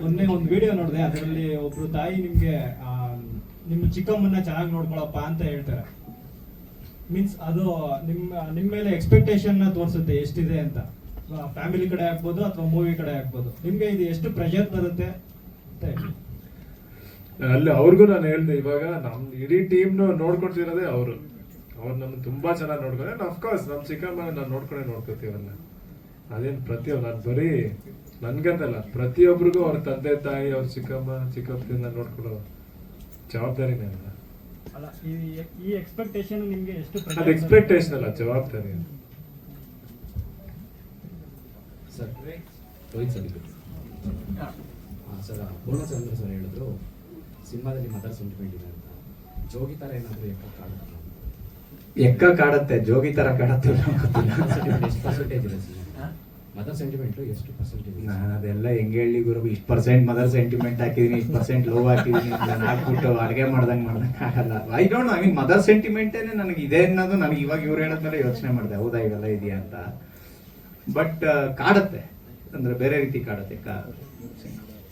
ಮೊನ್ನೆ ಒಂದು ವಿಡಿಯೋ ನೋಡಿದೆ, ಅದರಲ್ಲಿ ಒಬ್ರು ತಾಯಿ ನಿಮ್ಗೆ ನಿಮ್ಮ ಚಿಕ್ಕಮ್ಮನ್ನ ಚೆನ್ನಾಗಿ ನೋಡ್ಕೊಳಪ್ಪ ಅಂತ ಹೇಳ್ತಾರೆ. ಮೀನ್ಸ್ ಅದು ನಿಮ್ಮ ನಿಮ್ಮ ಮೇಲೆ ಎಕ್ಸ್ಪೆಕ್ಟೇಷನ್ ತೋರಿಸುತ್ತೆ, ಎಷ್ಟಿದೆ ಅಂತ. ಫ್ಯಾಮಿಲಿ ಕಡೆ ಆಗ್ಬೋದು ಅಥವಾ ಮೂವಿ ಕಡೆ ಆಗ್ಬೋದು. ನಿಮ್ಗೆ ಇದು ಎಷ್ಟು ಪ್ರೆಷರ್ ಬರುತ್ತೆ ಅಂತ. ಅಲ್ಲಿ ಅವ್ರಿಗೂ ನಾನು ಹೇಳ್ದೆ, ಇವಾಗ ನಮ್ ಇಡೀ ಟೀಮ್ ನೋಡ್ಕೊಳ್ತಿರೋದೇ ಅವರು. ಅವ್ರು ನಮ್ಗೆ ತುಂಬಾ ಚೆನ್ನಾಗಿ ನೋಡ್ಕೊಂಡ್ರೆ ಅಫ್ಕೋರ್ಸ್ ನಮ್ ಚಿಕ್ಕಮ್ಮ ನಾನು ನೋಡ್ಕೊಂಡೆ ನೋಡ್ಕೊತೀವಲ್ಲ ಅದೇನ್ ಪ್ರತಿಯೊಂದು ನಾನು ಬರೀ ನನ್ಗಂತಲ್ಲ ಪ್ರತಿಯೊಬ್ಬರಿಗೂ ಅವ್ರ ತಂದೆ ತಾಯಿ ಅವ್ರ ಚಿಕ್ಕಮ್ಮ ಚಿಕ್ಕಪ್ಪದಿಂದ ನೋಡ್ಕೊಳ್ಳೋ ಜವಾಬ್ದಾರಿನೇ ಅಲ್ಲ. ಅಲ್ಲ ಈ ಈ ಎಕ್ಸ್ಪೆಕ್ಟೇಷನ್ ನಿಮಗೆ ಎಷ್ಟು pressure ಅದು ಎಕ್ಸ್ಪೆಕ್ಟೇಷನ್ ಅಲ್ಲ ಜವಾಬ್ದಾರಿ. Sir Rohit sir sir Poornachandra sir ಹೇಳಿದ್ರು ಸಿನಿಮಾದಲ್ಲಿ ಮದರ್ ಸೆಂಟಿಮೆಂಟ್ ಇದೆ ಅಂತ. ಜೋಗಿ ಥರ ಏನಾದರೂ ಎಕ್ಕ ಕಾಡುತ್ತೆ? ಎಕ್ಕ ಕಾಡತ್ತೆ ಜೋಗಿ ತರ ಕಾಡತ್ತೆ ಎಷ್ಟು ಪರ್ಸೆಂಟೇಜ್ ಇದೆ ಸಿನಿಮಾ ಮದರ್ ಸೆಂಟಿಮೆಂಟ್ ಎಷ್ಟು ಪರ್ಸೆಂಟೇಜ್ ಇದೆ ನಾನು ಅದೆಲ್ಲ ಹೆಂಗ್ ಹೇಳಿ ಗುರು ಇಷ್ಟು ಪರ್ಸೆಂಟ್ ಮದರ್ ಸೆಂಟಿಮೆಂಟ್ ಹಾಕಿದೀನಿ ಇಷ್ಟು ಪರ್ಸೆಂಟ್ ಲೋ ಹಾಕಿದೀನಿ ನಾನು ಹಾಕ್ಬಿಟ್ಟು ಅಡುಗೆ ಮಾಡ್ದಂಗೆ ಮಾಡ್ದಂಗೆ ಆಗಲ್ಲ. I don't I mean mother ಸೆಂಟಿಮೆಂಟೇನೆ ನನಗೆ ಇದೆ ಅನ್ನೋದು ನನಗೆ ಇವಾಗ ಇವ್ರು ಹೇಳದ್ಮೇಲೆ ಯೋಚನೆ ಮಾಡಿದೆ ಹೌದಾ ಇವೆಲ್ಲ ಇದೆಯಾ ಅಂತ. ಬಟ್ ಕಾಡತ್ತೆ ಅಂದ್ರೆ ಬೇರೆ ರೀತಿ ಕಾಡತ್ತೆ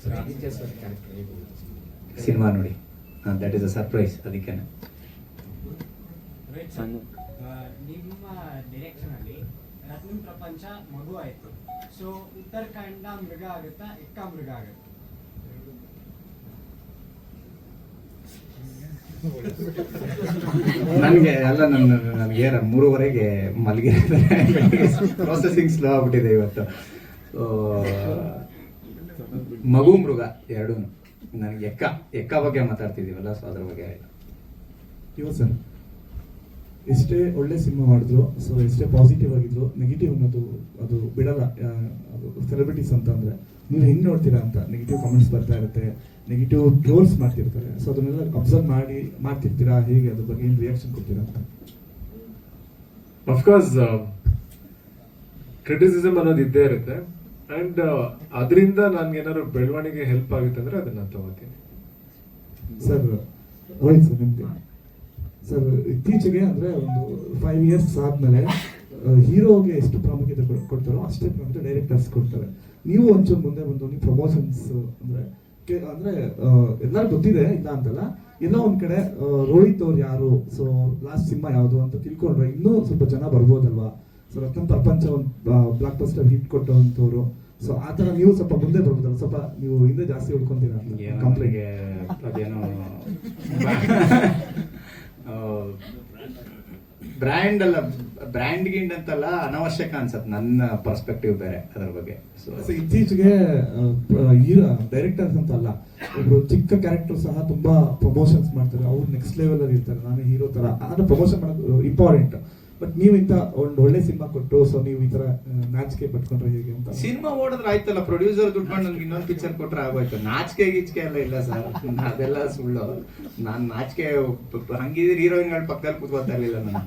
sir Aditya sir character cinema? ನೋಡಿ. ದಟ್ ಇಸ್ ಅ ಸರ್ಪ್ರೈಸ್ ಅದಕ್ಕೆ ನಿಮ್ಮ ಡೈರೆಕ್ಷನ್ ಅಲ್ಲಿ ರತ್ನ ಪ್ರಪಂಚ ಮಗು ಆಯ್ತು. ಸೊ ಉತ್ತರಕಾಂಡ ಮೃಗ ಆಗುತ್ತಾ ಎಕ್ಕ ಮೃಗ ಆಗುತ್ತೆ? ನನಗೆ ಅಲ್ಲ ನನ್ನ ನನಗೆ ಮೂರುವರೆಗೆ ಮಲಗಿ ಪ್ರೊಸೆಸಿಂಗ್ ಸ್ಲೋ ಆಗ್ಬಿಟ್ಟಿದೆ ಇವತ್ತು. ಮಗು ಮೃಗ ಎರಡೂ ನನಗೆ ಎಕ್ಕ ಎಕ್ಕ ಬಗ್ಗೆ ಮಾತಾಡ್ತಿದ್ದೀವಲ್ಲ ಸೊ ಅದ್ರ ಬಗ್ಗೆ ಇಲ್ಲ ಇವ ಸರ್ ಎಷ್ಟೇ ಒಳ್ಳೆ ಸಿನಿಮಾ ಮಾಡಿದ್ರು ಸೊ ಎಷ್ಟೇ ಪಾಸಿಟಿವ್ ಆಗಿದ್ರು ನೆಗೆಟಿವ್ ಅನ್ನೋದು ಅದು ಬಿಡಲ್ಲ ಅದು ಸೆಲೆಬ್ರಿಟೀಸ್ ಅಂತ ಅಂದರೆ. ನೀವು ಹೆಂಗೆ ನೋಡ್ತೀರಾ ಅಂತ? ನೆಗೆಟಿವ್ ಕಾಮೆಂಟ್ಸ್ ಬರ್ತಾ ಇರುತ್ತೆ ನೆಗೆಟಿವ್ ಟ್ರೋಲ್ಸ್ ಮಾಡ್ತಿರ್ತಾರೆ. ಸೊ ಅದನ್ನೆಲ್ಲ ಅಬ್ಸರ್ವ್ ಮಾಡಿ ಮಾಡ್ತಿರ್ತೀರಾ? ಹೇಗೆ? ಅದ್ರ ಬಗ್ಗೆ ಏನು ರಿಯಾಕ್ಷನ್ ಕೊಡ್ತೀರಾ ಅಂತ? ಅಫ್ಕೋರ್ಸ್ ಕ್ರಿಟಿಸಿಸಮ್ ಅನ್ನೋದು ಇದ್ದೇ ಇರುತ್ತೆ. ಅಂಡ್ ಅದರಿಂದ ನನ್ಗೆ ಏನಾದ್ರು ಬೆಳವಣಿಗೆ ಹೆಲ್ಪ್ ಆಗುತ್ತೆ ಅಂದ್ರೆ ಅದನ್ನ ತಗೋತೀನಿ. ಸರ್ ಸರ್ ನಿಮ್ಗೆ ಸರ್ ಇತ್ತೀಚೆಗೆ ಅಂದ್ರೆ ಒಂದು ಫೈವ್ ಇಯರ್ಸ್ ಆದ್ಮೇಲೆ ಹೀರೋಗೆ ಎಷ್ಟು ಪ್ರಾಮುಖ್ಯತೆ ಕೊಡ್- ಕೊಡ್ತಾರೋ ಅಷ್ಟೇ ಪ್ರಾಮುಖ್ಯತೆ ಡೈರೆಕ್ಟರ್ಸ್ ಕೊಡ್ತಾರೆ. ನೀವು ಒಂಚೂರು ಮುಂದೆ ಬಂದು ನೀವು ಪ್ರಮೋಷನ್ಸ್ ಅಂದ್ರೆ ಕೆ- ಅಂದ್ರೆ ಎಲ್ಲರಿಗೂ ಗೊತ್ತಿದೆ ಇಲ್ಲ ಅಂತಲ್ಲ ಎಲ್ಲ ಒಂದ್ ಕಡೆ ರೋಹಿತ್ ಅವ್ರು ಯಾರು ಸೊ ಲಾಸ್ಟ್ ಸಿನಿಮಾ ಯಾವುದು ಅಂತ ತಿಳ್ಕೊಂಡ್ರೆ ಇನ್ನೂ ಸ್ವಲ್ಪ ಜನ ಬರ್ಬೋದಲ್ವಾ? ಸೊ ರತ್ನ ಪ್ರಪಂಚ ಒಂದು ಬ್ಲಾಕ್ ಬಸ್ಟರ್ ಹಿಟ್ ಕೊಟ್ಟವಂತವ್ರು ಸೊ ಆ ತರ ನೀವು ಸ್ವಲ್ಪ ಮುಂದೆ ಬರ್ಬೋದಲ್ಲ ಸ್ವಲ್ಪ ನೀವು ಹಿಂದೆ ಜಾಸ್ತಿ ಉಳ್ಕೊಂತೀರಾ ಕಂಪ್ಲೇಂಟ್ ಅದೇನೋ ಬ್ರ್ಯಾಂಡ್ ಅಲ್ಲ ಬ್ರ್ಯಾಂಡ್ ಗಿಂಡ್ ಅಂತಲ್ಲ ಅನವಶ್ಯಕ ಅನ್ಸತ್ ನನ್ನ ಪರ್ಸ್ಪೆಕ್ಟಿವ್ ಬೇರೆ, ಅದ್ರ ಬಗ್ಗೆ. ಇತ್ತೀಚೆಗೆ ಡೈರೆಕ್ಟರ್ಸ್ ಅಂತ ಅಲ್ಲ ಒಬ್ರು ಚಿಕ್ಕ ಕ್ಯಾರೆಕ್ಟರ್ ಸಹ ತುಂಬಾ ಪ್ರಮೋಷನ್ಸ್ ಮಾಡ್ತಾರೆ, ಅವ್ರು ನೆಕ್ಸ್ಟ್ ಲೆವೆಲ್ ಅಲ್ಲಿ ಇರ್ತಾರೆ, ನಾನು ಹೀರೋ ತರ. ಆದ್ರೆ ಪ್ರಮೋಷನ್ ಮಾಡೋದು ಇಂಪಾರ್ಟೆಂಟ್ ಬಟ್ ನೀವು ಇಂತ ಒಂದು ಒಳ್ಳೆ ಸಿನಿಮಾ ಕೊಟ್ಟು ಸೊ ನೀವು ಈ ತರ ನಾಚಿಕೆ ಪಟ್ಕೊಂಡ್ರೆ ಹೇಗೆ ಅಂತ? ಸಿನಿಮಾ ಓಡಿದ್ರೆ ಆಯ್ತಲ್ಲ ಪ್ರೊಡ್ಯೂಸರ್ ದುಡ್ಕೊಂಡು ನನ್ಗೆ ಇನ್ನೊಂದು ಪಿಕ್ಚರ್ ಕೊಟ್ರೆ ಆಗೋಯ್ತು. ನಾಚಿಕೆ ಗೀಚಿಕೆ ಎಲ್ಲ ಇಲ್ಲ ಸರ್. ಅದೆಲ್ಲ ಸುಳ್ಳು. ನಾನು ನಾಚಿಕೆ ಹಂಗಿದ್ರೆ ಹೀರೋಯಿನ್ಗಳ ಪಕ್ಕದಲ್ಲಿ ಕೂತ್ಕೊತಾ ಇರಲಿಲ್ಲ ನಾನು.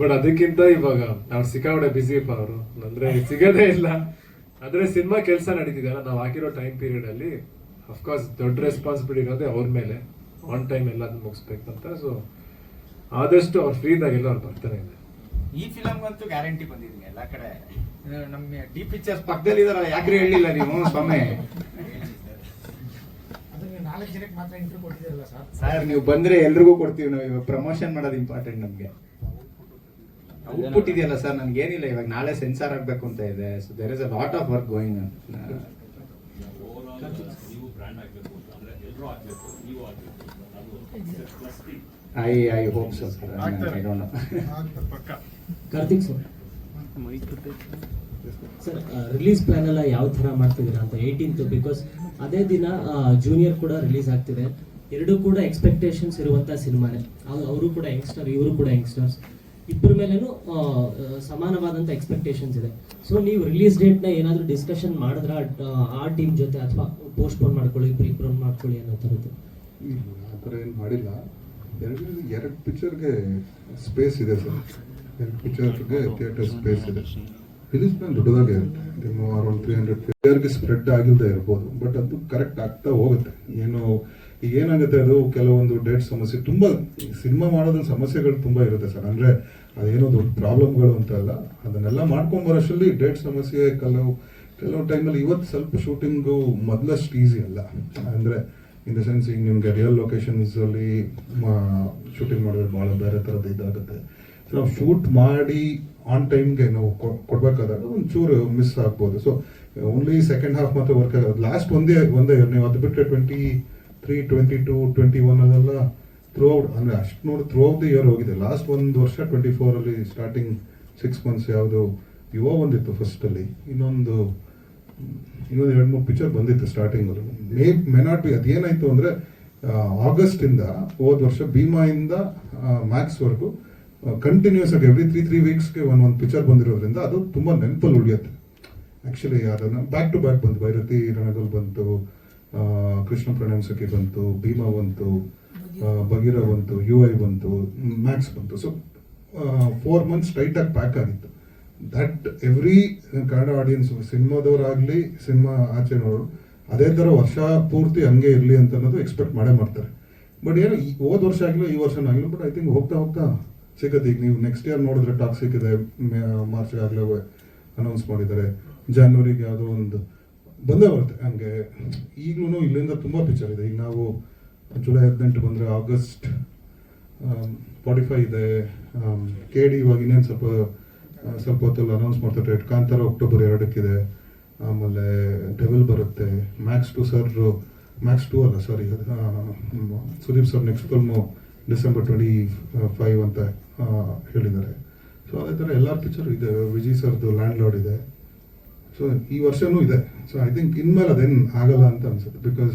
ಬಟ್ ಅದಕ್ಕಿಂತ ಇವಾಗ ನಾವು ಸಿಕ್ಕಾಪಟ್ಟೆ ಬಿಸಿ ಇಪ್ಪ ಅವರು. ಅಂದ್ರೆ ಸಿಗದೇ ಇಲ್ಲ. ಆದ್ರೆ ಸಿನಿಮಾ ಕೆಲಸ ನಡೀತಿದೆಯಲ್ಲ ನಾವು ಹಾಕಿರೋ ಟೈಮ್ ಪೀರಿಯಡ್ ಅಲ್ಲಿ ಅಫ್ಕೋರ್ಸ್ ದೊಡ್ಡ ರೆಸ್ಪಾನ್ಸಿಬಿಲಿಟಿ ಇರೋದೇ ಅವ್ರ ಮೇಲೆ. ಆನ್ ಟೈಮ್ ಎಲ್ಲ ಮುಗಿಸ್ಬೇಕಂತ ಸೊ ಆದಷ್ಟು ಅವ್ರು ಫ್ರೀ ಎಲ್ಲ ಅವ್ರು ಬರ್ತಾನೆ ಇದೆ ಈ ಫಿಲಮ್ಗಂತೂ ಗ್ಯಾರಂಟಿ ಬಂದಿದ್ದೀನಿ ಎಲ್ಲ ಕಡೆ. ನಮ್ಮ ಡಿ ಪಿಕ್ಚರ್ಸ್ ಪಕ್ಕದಲ್ಲಿ ಇದಾರಲ್ಲ ಯಾಕ್ರೆ ಹೇಳಿಲ್ಲ ನೀವು ಸ್ವಾಮಿ? ನಾಲ್ಕು ಜನಕ್ಕೆ ಮಾತ್ರ ಇಂಟರ್ವ್ಯೂ ಕೊಟ್ಟಿದ್ದೀರಲ್ಲ ಸರ್? ಸರ್ ನೀವು ಬಂದ್ರೆ ಎಲ್ರಿಗೂ ಕೊಡ್ತೀವಿ ನಾವು ಇವಾಗ ಪ್ರಮೋಷನ್ ಮಾಡೋದು ಇಂಪಾರ್ಟೆಂಟ್ ನಮಗೆ. ಔಟ್ಪುಟ್ ಇದೆಯಲ್ಲ ಸರ್ ನನ್ಗೆ ಏನಿಲ್ಲ ಇವಾಗ ನಾಳೆ ಸೆನ್ಸಾರ್ ಆಗಬೇಕು ಅಂತ ಇದೆ. So there is a lot of work going I I hope sir I don't Karthik sir. Sir release plan ಎಲ್ಲ ಯಾವ ಥರ ಮಾಡ್ತಿದ್ದೀರಾ ಅಂತ ಏಯ್ಟೀನ್ತ್ ಬಿಕಾಸ್ ಅದೇ ದಿನ ಜೂನಿಯರ್ ಕೂಡ ರಿಲೀಸ್ ಆಗ್ತಿದೆ. ಎರಡೂ ಕೂಡ ಎಕ್ಸ್ಪೆಕ್ಟೇಷನ್ಸ್ ಇರುವಂತ ಸಿನಿಮಾನೇ. ಅವರು ಕೂಡ ಯಂಗ್ಸ್ಟರ್ ಇವರು ಕೂಡ ಯಂಗ್ಸ್ಟರ್ಸ್ ಇಬ್ಬರ ಮೇಲೇನು ಸಮಾನವಾದಂಥ ಎಕ್ಸ್ಪೆಕ್ಟೇಷನ್ಸ್ ಇದೆ. ಸೊ ನೀವು ರಿಲೀಸ್ ಡೇಟ್ನ ಏನಾದರೂ ಏನಾದ್ರು ಡಿಸ್ಕಷನ್ ಮಾಡಿದ್ರೆ? ಆ ಟೀಮ್ ಜೊತೆ ಅಥವಾ ಪೋಸ್ಟ್ಪೋನ್ ಮಾಡ್ಕೊಳ್ಳಿ ಪ್ರೀಪೋನ್ ಮಾಡ್ಕೊಳ್ಳಿ ಅನ್ನೋ ಥರದ್ದು. ಆ ಥರ ಏನು ಮಾಡಿಲ್ಲ. ಎರಡು ಎರಡು ಪಿಕ್ಚರ್ಗೆ ಸ್ಪೇಸ್ ಇದೆ ಸರ್. ಎರಡು ಪಿಕ್ಚರ್ಗೆ ಥಿಯೇಟರ್ ಸ್ಪೇಸ್ ಇದೆ. ರಿಲೀಸ್ ಪ್ಲಾನ್ ದೊಡ್ಡದಾಗೆ ಇರುತ್ತೆ. ಅರೌಂಡ್ ತ್ರೀ ಹಂಡ್ರೆಡ್ ಪ್ಲೇಯರ್ಗೆ ಸ್ಪ್ರೆಡ್ ಆಗಿಲ್ಲದೆ ಇರ್ಬೋದು. ಬಟ್ ಅದು ಕರೆಕ್ಟ್ ಆಗ್ತಾ ಹೋಗುತ್ತೆ. ಏನು, ಈಗ ಏನಾಗುತ್ತೆ ಅದು? ಕೆಲವೊಂದು ಡೇಟ್ ಸಮಸ್ಯೆ ತುಂಬ ಸಿನಿಮಾ ಮಾಡೋದ್ರ ಸಮಸ್ಯೆಗಳು ತುಂಬ ಇರುತ್ತೆ ಸರ್. ಅಂದರೆ ಅದೇನೋ ದೊಡ್ಡ ಪ್ರಾಬ್ಲಮ್ಗಳು ಅಂತ ಅಲ್ಲ. ಅದನ್ನೆಲ್ಲ ಮಾಡ್ಕೊಂಡ್ ಬರೋಷ್ಟರಲ್ಲಿ ಡೇಟ್ ಸಮಸ್ಯೆ ಕೆಲವು ಕೆಲವು ಟೈಮಲ್ಲಿ ಇವತ್ತು ಸ್ವಲ್ಪ ಶೂಟಿಂಗು ಮೊದಲಷ್ಟು ಈಸಿ ಅಲ್ಲ. ಅಂದರೆ ಇನ್ ದ ಸೆನ್ಸ್ ಈಗ ನಿಮಗೆ ರಿಯಲ್ ಲೊಕೇಶನ್ಸ್ ಅಲ್ಲಿ ಶೂಟಿಂಗ್ ಮಾಡಿದ್ರೆ ಭಾಳ ಬೇರೆ ಥರದ್ದು ಇದಾಗುತ್ತೆ. ಸೊ ನಾವು ಶೂಟ್ ಮಾಡಿ ಆನ್ ಟೈಮ್ಗೆ ನಾವು ಕೊಡಬೇಕಾದಾಗ ಒಂಚೂರು ಮಿಸ್ ಆಗ್ಬೋದು. ಸೊ ಓನ್ಲಿ ಸೆಕೆಂಡ್ ಹಾಫ್ ಮಾತ್ರ ವರ್ಕ್ ಆಗೋದು ಲಾಸ್ಟ್ ಒಂದೇ ಒಂದೇ. ನೀವು ಅದು ಬಿಟ್ಟರೆ twenty three twenty two twenty one ಅಲ್ಲೆಲ್ಲ ಥ್ರೂ ಔಟ್ ಅಂದರೆ ಅಷ್ಟು ನೋಡಿ ಥ್ರೂ ಔಟ್ ದಿ ಇಯರ್ ಹೋಗಿದೆ. ಲಾಸ್ಟ್ ಒಂದು ವರ್ಷ ಟ್ವೆಂಟಿ ಫೋರಲ್ಲಿ ಸ್ಟಾರ್ಟಿಂಗ್ ಸಿಕ್ಸ್ ಮಂತ್ಸ್ ಯಾವುದು ಯುವ ಒಂದಿತ್ತು ಫಸ್ಟಲ್ಲಿ ಇನ್ನೊಂದು ಇನ್ನೊಂದು ಎರಡು ಮೂರು ಪಿಕ್ಚರ್ ಬಂದಿತ್ತು starting May may not be ಅದೇನಾಯ್ತು ಅಂದ್ರೆ ಆಗಸ್ಟ್ ಇಂದ ಹೋದ ವರ್ಷ ಭೀಮಾಯಿಂದ ಇಂದ ಮ್ಯಾಕ್ಸ್ ವರೆಗೂ ಕಂಟಿನ್ಯೂಸ್ ಆಗಿ ಎವ್ರಿ ತ್ರೀ ತ್ರೀ ವೀಕ್ಸ್ಗೆ ಒಂದ್, ಒಂದು ಪಿಕ್ಚರ್ ಬಂದಿರೋದ್ರಿಂದ ಅದು ತುಂಬಾ ನೆನಪಲ್ಲಿ ಉಳಿಯುತ್ತೆ. ಆಕ್ಚುಲಿ ಅದನ್ನ ಬ್ಯಾಕ್ ಟು ಬ್ಯಾಕ್ ಬಂತು. ಭೈರತಿ ರಣಗಲ್ ಬಂತು ಕೃಷ್ಣ ಪ್ರಣಯಂಸಕ್ಕೆ ಬಂತು, ಭೀಮಾ ಬಂತು ಬಗೀರ ಬಂತು ಯು ಐ ಬಂತು ಮ್ಯಾಕ್ಸ್ ಬಂತು. ಸೊ ಫೋರ್ ಮಂತ್ಸ್ ಸ್ಟ್ರೈಟ್ ಆಗಿ ಪ್ಯಾಕ್ ಆಗಿತ್ತು. ದಟ್ ಎವ್ರಿ ಕನ್ನಡ ಆಡಿಯನ್ಸ್ ಸಿನಿಮಾದವರಾಗ್ಲಿ, ಸಿನಿಮಾ ಆಚೆನವರು ಅದೇ ಥರ ವರ್ಷ ಪೂರ್ತಿ ಹಂಗೆ ಇರಲಿ ಅಂತ ಅನ್ನೋದು ಎಕ್ಸ್ಪೆಕ್ಟ್ ಮಾಡೇ ಮಾಡ್ತಾರೆ. ಬಟ್ ಏನು ಹೋದ ವರ್ಷ ಆಗಿಲ್ಲ, ಈ ವರ್ಷ ಆಗಿಲ್ಲ ಬಟ್ ಐ ಥಿಂಕ್ ಹೋಗ್ತಾ ಹೋಗ್ತಾ ಸಿಗತ್ತೆ. ಈಗ ನೀವು ನೆಕ್ಸ್ಟ್ ಇಯರ್ ನೋಡಿದ್ರೆ ಟಾಕ್ ಸಿಕ್ಕಿದೆ ಮಾರ್ಚ್ ಆಗಲೇ ಅನೌನ್ಸ್ ಮಾಡಿದ್ದಾರೆ. ಜಾನ್ವರಿಗೆ ಯಾವುದೋ ಒಂದು ಬಂದೇ ಬರುತ್ತೆ ಹಂಗೆ. ಈಗಲೂ ಇಲ್ಲಿಂದ ತುಂಬ ಪಿಕ್ಚರ್ ಇದೆ. ಈಗ ನಾವು ಜುಲೈ ಹದಿನೆಂಟು ಬಂದರೆ ಆಗಸ್ಟ್ ಫಾರ್ಟಿ ಫೈವ್ ಇದೆ. ಕೆ ಡಿ ಇವಾಗ ಇನ್ನೇನು ಸ್ವಲ್ಪ ಸ್ವಲ್ಪ ಹೊತ್ತಲ್ಲಿ ಅನೌನ್ಸ್ ಮಾಡ್ತಾರೆ ಕಾಂತಾರ ಅಕ್ಟೋಬರ್ ಎರಡಕ್ಕಿದೆ. ಆಮೇಲೆ ಡೆವಿಲ್ ಬರುತ್ತೆ. Max two sir Max two ಅಲ್ಲ sorry Sudeep sir next film December twenty five ಅಂತ ಹೇಳಿದ್ದಾರೆ. ಸೊ ಅದೇ ಥರ ಎಲ್ಲ ಪಿಕ್ಚರ್ ಇದೆ. ವಿಜಿ ಸರ್ದು ಲ್ಯಾಂಡ್ ಲಾರ್ಡ್ ಇದೆ. ಸೊ ಈ ವರ್ಷನೂ ಇದೆ. ಸೊ ಐ ಥಿಂಕ್ ಇನ್ಮೇಲೆ ಅದೇನು ಆಗಲ್ಲ ಅಂತ ಅನ್ಸುತ್ತೆ. ಬಿಕಾಸ್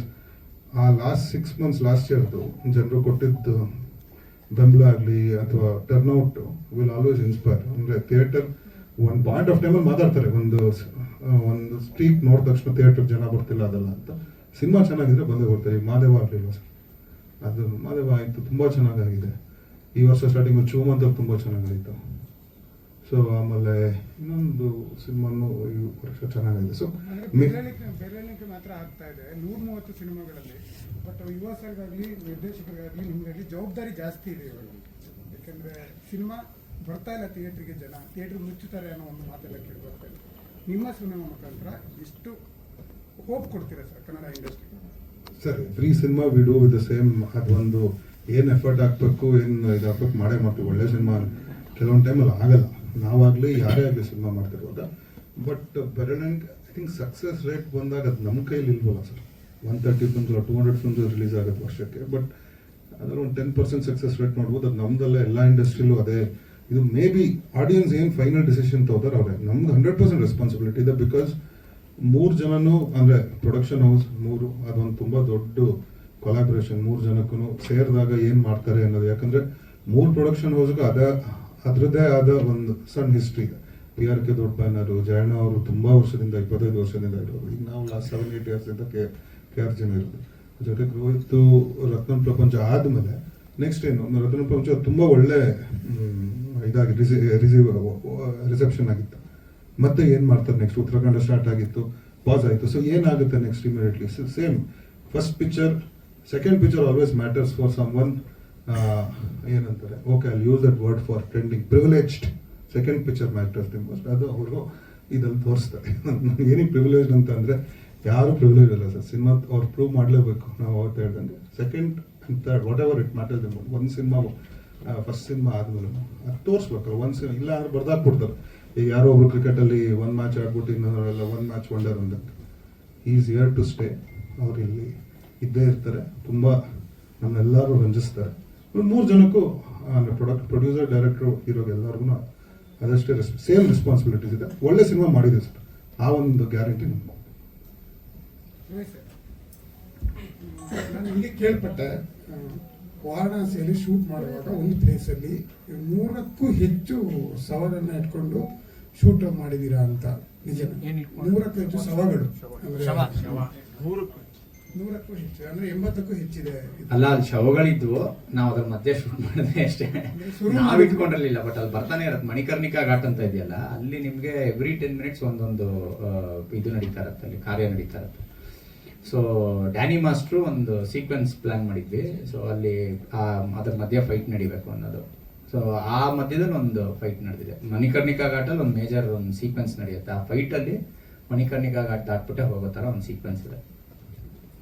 ಆ ಲಾಸ್ಟ್ ಸಿಕ್ಸ್ ಮಂತ್ಸ್ ಲಾಸ್ಟ್ ಇಯರ್ದು ಜನರು ಕೊಟ್ಟಿದ್ದು ಬೆಂಬಲ ಆಗಲಿ ಅಥವಾ ಟರ್ನ್ಔಟ್ ವಿಲ್ ಆಲ್ವೇಸ್ ಇನ್ಸ್ಪೈರ್ ಅಂದರೆ ಥಿಯೇಟರ್ ಒಂದು ಪಾಯಿಂಟ್ ಆಫ್ ಟೈಮಲ್ಲಿ ಮಾತಾಡ್ತಾರೆ. ಒಂದು ಒಂದು ಸ್ಟ್ರೀಟ್ ನೋಡಿದ ತಕ್ಷಣ ಥಿಯೇಟರ್ ಜನ ಬರ್ತಿಲ್ಲ, ಅದೆಲ್ಲ ಅಂತ. ಸಿನಿಮಾ ಚೆನ್ನಾಗಿದ್ರೆ ಬಂದೇ ಬರ್ತಾರೆ ಈಗ ಮಾದೇವ ಆಗಲಿಲ್ಲ ಸರ್ ಅದು ಮಾದೇವ ಆಯಿತು, ತುಂಬ ಚೆನ್ನಾಗಾಗಿದೆ. ಈ ವರ್ಷ ಸ್ಟಾರ್ಟಿಂಗ್ ಶಿವಮೊಗ್ಗದಲ್ಲಿ ತುಂಬ ಚೆನ್ನಾಗಾಯಿತು. ಸೊ ಆಮೇಲೆ ಇನ್ನೊಂದು ಸಿನಿಮಾನು ಈ ವರ್ಷ ಚೆನ್ನಾಗಿದೆ. ಸೊ ಬೆರಳಿಕೆ ಮಾತ್ರ ಆಗ್ತಾ ಇದೆ. ನೂರ ಮೂವತ್ತು ಸಿನಿಮಾಗಳಲ್ಲಿ ಬಟ್ ಯುವ ಸರ್ಗಾಗಲಿ ನಿರ್ದೇಶಕರಿಗಾಗಲಿ ನಿಮಗಾಗಲಿ ಜವಾಬ್ದಾರಿ ಜಾಸ್ತಿ ಇದೆ ಇವಾಗ. ಯಾಕಂದ್ರೆ ಸಿನಿಮಾ ಬರ್ತಾ ಇಲ್ಲ ಥಿಯೇಟ್ರಿಗೆ ಜನ. ಥಿಯೇಟ್ರ್ ಮುಚ್ಚುತ್ತಾರೆ ಅನ್ನೋ ಒಂದು ಮಾತೆಲ್ಲ ಕೇಳಿ ಬರ್ತಾ ಇದೆ ನಿಮ್ಮ ಸಿನಿಮಾ ಮುಖಾಂತರ ಎಷ್ಟು ಹೋಪ್ ಕೊಡ್ತೀರಾ sir Kannada industry sir every cinema we do with the same ಅದೊಂದು ಏನು ಎಫರ್ಟ್ ಹಾಕ್ಬೇಕು ಏನು ಇದು ಹಾಕ್ಬೇಕು ಮಾಡೇ ಮಾಡ್ತೀವಿ. ಒಳ್ಳೆ ಸಿನಿಮಾ ಕೆಲವೊಂದು ಟೈಮಲ್ಲಿ ಆಗಲ್ಲ. ನಾವಾಗಲಿ ಯಾರೇ ಆಗಲಿ ಸಿನಿಮಾ ಮಾಡ್ತಿರುವಾಗ. ಬಟ್ ಬೆರಳಿಂಗ್ ಐ ಥಿಂಕ್ ಸಕ್ಸಸ್ ರೇಟ್ ಬಂದಾಗ ಅದು ನಮ್ಮ ಕೈಲಿ ಇಲ್ವಲ್ಲ sir. One thirty films two hundred films release ಆಗುತ್ತೆ ವರ್ಷಕ್ಕೆ. ಬಟ್ ಅದರಲ್ಲಿ ಒಂದು ಟೆನ್ ಪರ್ಸೆಂಟ್ ಸಕ್ಸಸ್ ರೇಟ್ ನೋಡ್ಬೋದು. ಅದು ನಮ್ದೆಲ್ಲ ಎಲ್ಲ ಇಂಡಸ್ಟ್ರಿಲೂ ಅದೇ. ಇದು ಮೇ ಬಿ ಆಡಿಯನ್ಸ್ ಏನು ಫೈನಲ್ ಡಿಸಿಷನ್ ತಗೋತಾರೆ ಅವರೇ. ನಮ್ಗೆ ಹಂಡ್ರೆಡ್ ಪರ್ಸೆಂಟ್ ರೆಸ್ಪಾನ್ಸಿಬಿಲಿಟಿ ಇದೆ ಬಿಕಾಸ್ ಮೂರು ಜನನೂ ಅಂದರೆ ಪ್ರೊಡಕ್ಷನ್ ಹೌಸ್ ಮೂರು ಅದೊಂದು ತುಂಬ ದೊಡ್ಡ ಕೊಲಾಬ್ರೇಷನ್ ಮೂರು ಜನಕ್ಕೂ ಸೇರಿದಾಗ ಏನು ಮಾಡ್ತಾರೆ ಅನ್ನೋದು. ಯಾಕಂದರೆ ಮೂರು ಪ್ರೊಡಕ್ಷನ್ ಹೌಸ್ಗೂ ಅದ ಅದ್ರದ್ದೇ ಆದ ಒಂದು ಸಣ್ಣ ಹಿಸ್ಟ್ರಿ ಪಿ ಆರ್ ಕೆ ದೊಡ್ಡ ಜಯಣ್ಣ ಅವರು ತುಂಬಾ ವರ್ಷದಿಂದ, ಇಪ್ಪತ್ತೈದು ವರ್ಷದಿಂದ ಇರೋರು. ಈಗ ನಾವು ಲಾಸ್ಟ್ ಸೆವೆನ್ ಏಟ್ ಇಯರ್ಸ್ ಇಂದ ಕೆ ಕೆ ಆರ್ ಜನ ಇರೋದು. ಜೊತೆಗೆ ರೋಹಿತ್ ರತ್ನ ಪ್ರಪಂಚ ಆದಮೇಲೆ ನೆಕ್ಸ್ಟ್ ಏನು ರತ್ನ ಪ್ರಪಂಚ ತುಂಬಾ ಒಳ್ಳೆ ಇದಾಗಿ ರಿಸೀವ್ ರಿಸೆಪ್ಷನ್ ಆಗಿತ್ತು. ಮತ್ತೆ ಏನು ಮಾಡ್ತಾರೆ ನೆಕ್ಸ್ಟ್ ಉತ್ತರಾಖಂಡ ಸ್ಟಾರ್ಟ್ ಆಗಿತ್ತು ಪಾಸ್ ಆಯಿತು. ಸೊ ಏನಾಗುತ್ತೆ next immediately same first picture second picture always matters for someone ಏನಂತಾರೆ? ಓಕೆ ಅಲ್ಲಿ use that word for trending privileged second picture matter the most ಅದು ಅವ್ರಿಗೂ ಇದಲ್ಲಿ ತೋರಿಸ್ತಾರೆ. ಏನಿಗೆ ಪ್ರಿವಿಲೇಜ್ ಅಂತ ಅಂದರೆ ಯಾರು ಪ್ರಿವಿಲೇಜ್ ಇಲ್ಲ ಸರ್. ಸಿನಿಮಾ ಅವ್ರು ಪ್ರೂವ್ ಮಾಡಲೇಬೇಕು ನಾವು ಅವತ್ತು ಹೇಳ್ದಂಗೆ. Second third whatever it matters the ಒಂದು ಸಿನಿಮಾ ಫಸ್ಟ್ ಸಿನಿಮಾ ಆದಮೇಲೆ ಅದು ತೋರಿಸ್ಬೇಕು. ಒಂದು ಸಿನಿಮಾ ಇಲ್ಲ ಅಂದ್ರೆ ಬರ್ದಾಕ್ಬಿಡ್ತಾರೆ. ಈಗ ಯಾರೋ ಒಬ್ರು ಕ್ರಿಕೆಟಲ್ಲಿ ಒಂದ್ ಮ್ಯಾಚ್ ಆಡ್ಬಿಟ್ಟು ಇನ್ನೊಂದರೆಲ್ಲ ಒಂದು ಮ್ಯಾಚ್ ವಂಡರ್ ಅಂತ. ಈಸ್ ಇಯರ್ ಟು ಸ್ಟೇ ಅವ್ರು ಇಲ್ಲಿ ಇದ್ದೇ ಇರ್ತಾರೆ. ತುಂಬ ನಮ್ಮೆಲ್ಲರೂ ರಂಜಿಸ್ತಾರೆ. ಮೂರು ಜನಕ್ಕೂ ಅಂದರೆ ಪ್ರೊಡಕ್ಟ್ ಪ್ರೊಡ್ಯೂಸರ್ ಡೈರೆಕ್ಟರ್ ಹೀರೋಗೆ ಎಲ್ಲರಿಗೂ ಅದಷ್ಟೇ ಸೇಮ್ ರೆಸ್ಪಾನ್ಸಿಬಿಲಿಟೀಸ್ ಇದೆ. ಒಳ್ಳೆ ಸಿನಿಮಾ ಮಾಡಿದೆ ಸರ್. ಆ ಒಂದು ಗ್ಯಾರಂಟಿ ನಮ್ಮ ಸರ್ ನಾನು ಹೀಗೆ ಕೇಳ್ಪಟ್ಟೆ ವಾರಣಾಸಿಯಲ್ಲಿ ಶೂಟ್ ಮಾಡುವಾಗ ಒಂದು ಪ್ಲೇಸಲ್ಲಿ ನೂರಕ್ಕೂ ಹೆಚ್ಚು ಸವಾಲನ್ನು ಇಟ್ಕೊಂಡು ಶೂಟ್ ಮಾಡಿದ್ದೀರಾ ಅಂತ. ನಿಜ ನೂರಕ್ಕೂ ಹೆಚ್ಚು ಅಂದ್ರೆ ನೂರಕ್ಕೂ ಹೆಚ್ಚು ಅಂದ್ರೆ ಎಂಬತ್ತಕ್ಕೂ ಹೆಚ್ಚಿದೆ ಇದು. ಅಲ್ಲ ಅಲ್ಲಿ ಶವಗಳಿದ್ವು ನಾವು ಅದ್ರ ಮಧ್ಯೆ ಶುರು ಮಾಡಿದ್ರೆ ಅಷ್ಟೇ. ನಾವು ಇಟ್ಕೊಂಡಿರ್ಲಿಲ್ಲ ಬಟ್ ಅಲ್ಲಿ ಬರ್ತಾನೆ ಇರತ್ತೆ ಮಣಿಕರ್ಣಿಕಾ ಘಾಟ್ ಅಂತ ಇದೆಯಲ್ಲ ಅಲ್ಲಿ ನಿಮ್ಗೆ ಎವ್ರಿ ಟೆನ್ ಮಿನಿಟ್ಸ್ ಒಂದೊಂದು ಇದು ನಡೀತಾ ಇರತ್ತೆ ಅಲ್ಲಿ ಕಾರ್ಯ ನಡೀತಾ ಇರತ್ತೆ. ಸೊ ಡ್ಯಾನಿ ಮಾಸ್ಟ್ರು ಒಂದು ಸೀಕ್ವೆನ್ಸ್ ಪ್ಲಾನ್ ಮಾಡಿದ್ವಿ. ಸೊ ಅಲ್ಲಿ ಆ ಅದ್ರ ಮಧ್ಯೆ ಫೈಟ್ ನಡಿಬೇಕು ಅನ್ನೋದು. ಸೊ ಆ ಮಧ್ಯದಲ್ಲಿ ಒಂದು ಫೈಟ್ ನಡೆದಿದೆ. ಮಣಿಕರ್ಣಿಕಾ ಘಾಟಲ್ಲಿ ಒಂದು ಮೇಜರ್ ಒಂದು ಸೀಕ್ವೆನ್ಸ್ ನಡೆಯುತ್ತೆ. ಆ ಫೈಟ್ ಅಲ್ಲಿ ಘಾಟ್ ದಾಟ್ಬಿಟ್ಟೆ ಹೋಗೋ ಥರ ಒಂದು ಸೀಕ್ವೆನ್ಸ್ ಇದೆ.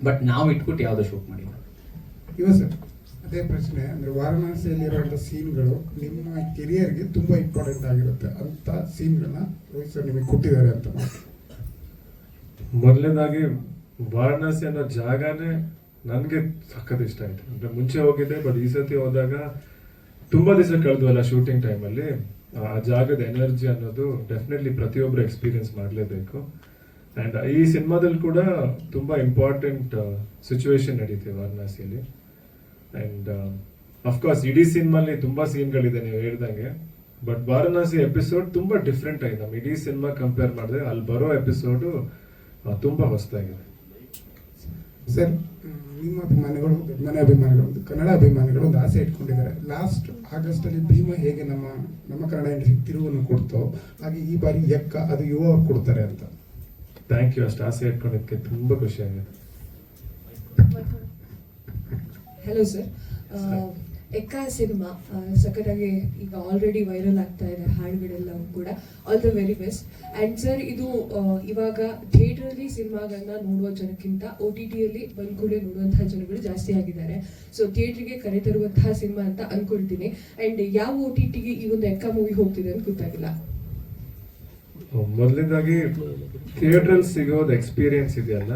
ಬಟ್ ನಾವು ಇಟ್ಬಿಟ್ಟು ಯಾವುದೋ ಶೂಟ್ ಮಾಡಿಲ್ಲ ಇವ ಸರ್ ಅದೇ ಪ್ರಶ್ನೆ ಅಂದ್ರೆ ವಾರಣಾಸಿಯಲ್ಲಿರುವಂಥ ಸೀನ್ಗಳು ನಿಮ್ಮ ಕೆರಿಯರ್ಗೆ ತುಂಬಾ ಇಂಪಾರ್ಟೆಂಟ್ ಆಗಿರುತ್ತೆ ಅಂತ ಸೀನ್ಗಳನ್ನ ರೋಹಿತ್ ಸರ್ ನಿಮಗೆ ಕೊಟ್ಟಿದ್ದಾರೆ ಅಂತ ಮೊದಲನೇದಾಗಿ ವಾರಣಾಸಿ ಅನ್ನೋ ಜಾಗನೇ ನನಗೆ ಸಖತ್ ಇಷ್ಟ ಆಯ್ತು. ಅಂದ್ರೆ ಮುಂಚೆ ಹೋಗಿದ್ದೆ ಬಟ್ ಈ ಸತಿ ಹೋದಾಗ ತುಂಬಾ ದಿವಸ ಕಳೆದ್ವಲ್ಲ ಶೂಟಿಂಗ್ ಟೈಮಲ್ಲಿ ಆ ಜಾಗದ ಎನರ್ಜಿ ಅನ್ನೋದು ಡೆಫಿನೆಟ್ಲಿ ಪ್ರತಿಯೊಬ್ಬರು ಎಕ್ಸ್ಪೀರಿಯನ್ಸ್ ಮಾಡಲೇಬೇಕು. ಅಂಡ್ ಈ ಸಿನಿಮಾದಲ್ಲಿ ಕೂಡ ತುಂಬಾ ಇಂಪಾರ್ಟೆಂಟ್ ಸಿಚುವೇಶನ್ ನಡೀತಿದೆ ವಾರಣಾಸಿಯಲ್ಲಿ. ಅಂಡ್ ಅಫ್ಕೋರ್ಸ್ ಇಡೀ ಸಿನಿಮಾಲಿ ತುಂಬಾ ಸೀನ್ಗಳಿದೆ ನೀವು ಹೇಳ್ದಂಗೆ. ಬಟ್ ವಾರಣಾಸಿ ಎಪಿಸೋಡ್ ತುಂಬಾ ಡಿಫ್ರೆಂಟ್ ಆಗಿದೆ. ನಮ್ಮ ಇಡೀ ಸಿನಿಮಾ ಕಂಪೇರ್ ಮಾಡಿದ್ರೆ ಅಲ್ಲಿ ಬರೋ ಎಪಿಸೋಡು ತುಂಬಾ ಹೊಸದಾಗಿದೆ. ಸರ್ ನಿಮ್ಮ ಅಭಿಮಾನಿಗಳು ಮನೆ ಅಭಿಮಾನಿಗಳು, ಕನ್ನಡ ಅಭಿಮಾನಿಗಳು ಒಂದು ಆಸೆ ಇಟ್ಕೊಂಡಿದ್ದಾರೆ. ಲಾಸ್ಟ್ ಆಗಸ್ಟ್ ಅಲ್ಲಿ ಭೀಮ ಹೇಗೆ ನಮ್ಮ ನಮ್ಮ ಕನ್ನಡ ಇಂಡಸ್ಟ್ರಿ ತಿರುವನ್ನು ಕೊಡ್ತೋ, ಹಾಗೆ ಈ ಬಾರಿ ಎಕ್ಕ ಅದು ಯುವ ಕೊಡ್ತಾರೆ ಅಂತ. ಥ್ಯಾಂಕ್ ಯು ಅಷ್ಟು. ಆಸೆ ಇಟ್ಕೊಂಡಿದ್ದಕ್ಕೆ ತುಂಬ ಖುಷಿ ಆಗಿದೆ. ಹಲೋ ಸರ್ ಎಕ್ಕ ಸಿನಿಮಾ ಸಖತ್ತಾಗಿ ಈಗ ಆಲ್ರೆಡಿ ವೈರಲ್ ಆಗ್ತಾ ಇದೆ ಹಾಡುಗಳೆಲ್ಲವೂ ಕೂಡ. All the very best and sir ಇದು ಇವಾಗ ಥಿಯೇಟರ್ ಅಲ್ಲಿ ಸಿನಿಮಾಗಳನ್ನ ನೋಡುವ ಜನಕ್ಕಿಂತ ಒ ಟಿ ಟಿಯಲ್ಲಿ ಬಂದು ಕೂಡ ನೋಡುವಂತಹ ಜನಗಳು ಜಾಸ್ತಿ ಆಗಿದ್ದಾರೆ. ಸೊ ಥಿಯೇಟ್ರಿಗೆ ಕರೆ ತರುವಂತಹ ಸಿನಿಮಾ ಅಂತ ಅನ್ಕೊಳ್ತೀನಿ. ಅಂಡ್ ಯಾವ ಒ ಟಿ ಟಿಗೆ ಈ ಒಂದು ಎಕ್ಕ ಮೂವಿ ಹೋಗ್ತಿದೆ ಅಂತ ಗೊತ್ತಾಗಿಲ್ಲ. ಮೊದಲನೇದಾಗಿ ಥಿಯೇಟ್ರಲ್ಲಿ ಸಿಗೋದು ಎಕ್ಸ್ಪೀರಿಯನ್ಸ್ ಇದೆಯಲ್ಲ?